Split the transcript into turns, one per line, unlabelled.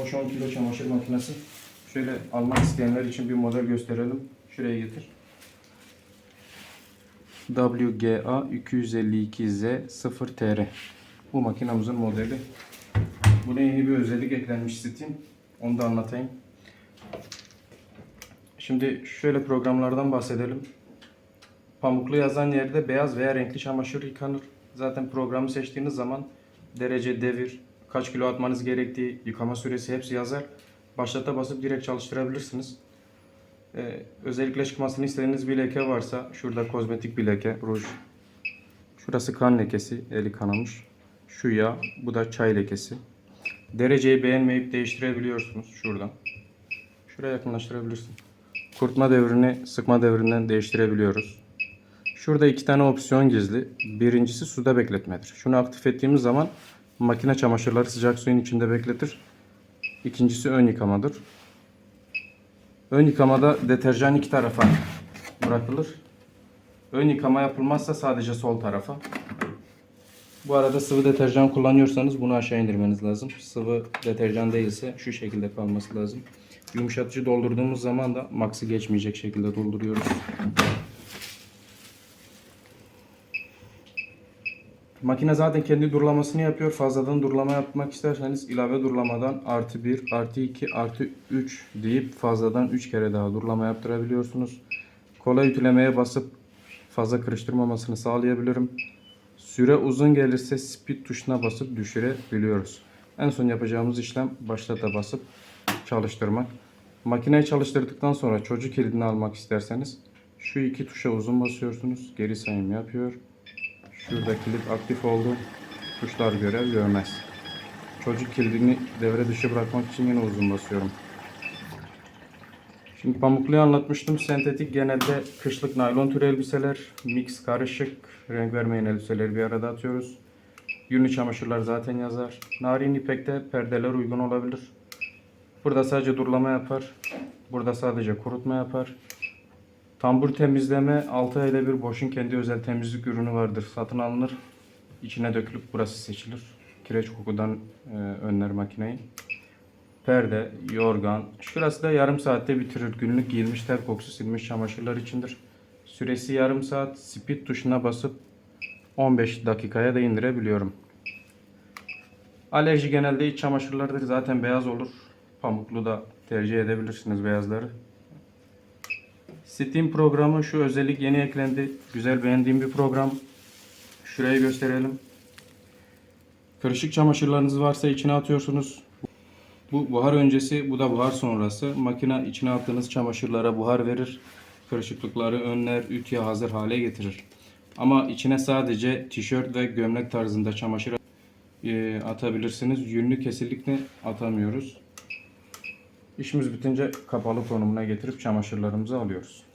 Boş 10 kilo çamaşır makinesi. Şöyle almak isteyenler için bir model gösterelim. Şuraya getir. WGA 252Z 0TR. Bu makinamızın modeli. Buna yeni bir özellik eklenmiş Steam. Onu da anlatayım. Şimdi şöyle programlardan bahsedelim. Pamuklu yazan yerde beyaz veya renkli çamaşır yıkanır. Zaten programı seçtiğiniz zaman derece, devir, kaç kilo atmanız gerektiği, yıkama süresi hepsi yazar. Başlata basıp direkt çalıştırabilirsiniz. Ee, özellikle çıkmasını istediğiniz bir leke varsa şurada kozmetik bir leke, ruj. Şurası kan lekesi, eli kanamış. Şu yağ, bu da çay lekesi. Dereceyi beğenmeyip değiştirebiliyorsunuz şuradan. Şuraya yakınlaştırabilirsin. Kurutma devrini sıkma devrinden değiştirebiliyoruz. Şurada iki tane opsiyon gizli. Birincisi suda bekletmedir. Şunu aktif ettiğimiz zaman makine çamaşırları sıcak suyun içinde bekletir. İkincisi ön yıkamadır. Ön yıkamada deterjan iki tarafa bırakılır. Ön yıkama yapılmazsa sadece sol tarafa. Bu arada sıvı deterjan kullanıyorsanız bunu aşağı indirmeniz lazım. Sıvı deterjan değilse şu şekilde kalması lazım. Yumuşatıcı doldurduğumuz zaman da max'ı geçmeyecek şekilde dolduruyoruz. Makine zaten kendi durulamasını yapıyor. Fazladan durulama yapmak isterseniz ilave durulamadan artı 1, artı 2, artı 3 deyip fazladan 3 kere daha durulama yaptırabiliyorsunuz. Kolay ütülemeye basıp fazla kırıştırmamasını sağlayabilirim. Süre uzun gelirse speed tuşuna basıp düşürebiliyoruz. En son yapacağımız işlem başlata basıp çalıştırmak. Makineyi çalıştırdıktan sonra çocuk kilidini almak isterseniz şu iki tuşa uzun basıyorsunuz. Geri sayım yapıyor. Şurada kilit aktif oldu. Tuşlar görev görmez. Çocuk kilidini devre dışı bırakmak için yine uzun basıyorum. Şimdi pamukluyu anlatmıştım. Sentetik genelde kışlık naylon türü elbiseler, mix karışık, renk vermeyen elbiseleri bir arada atıyoruz. Yünlü çamaşırlar zaten yazar. Narin ipekte perdeler uygun olabilir. Burada sadece durulama yapar. Burada sadece kurutma yapar. Tambur temizleme 6 ayda bir Bosch'un kendi özel temizlik ürünü vardır. Satın alınır. İçine dökülüp burası seçilir. Kireç kokudan e, önler makineyi. Perde, yorgan. Şurası da yarım saatte bitirir. Günlük giyilmiş ter kokusu silmiş çamaşırlar içindir. Süresi yarım saat. Speed tuşuna basıp 15 dakikaya da indirebiliyorum. Alerji genelde iç çamaşırlardır. Zaten beyaz olur. Pamuklu da tercih edebilirsiniz beyazları. Steam programı şu özellik yeni eklendi. Güzel beğendiğim bir program. Şurayı gösterelim. Kırışık çamaşırlarınız varsa içine atıyorsunuz. Bu buhar öncesi, bu da buhar sonrası. Makine içine attığınız çamaşırlara buhar verir. Kırışıklıkları önler, ütüye hazır hale getirir. Ama içine sadece tişört ve gömlek tarzında çamaşır e, atabilirsiniz. Yünlü kesinlikle atamıyoruz. İşimiz bitince kapalı konumuna getirip çamaşırlarımızı alıyoruz.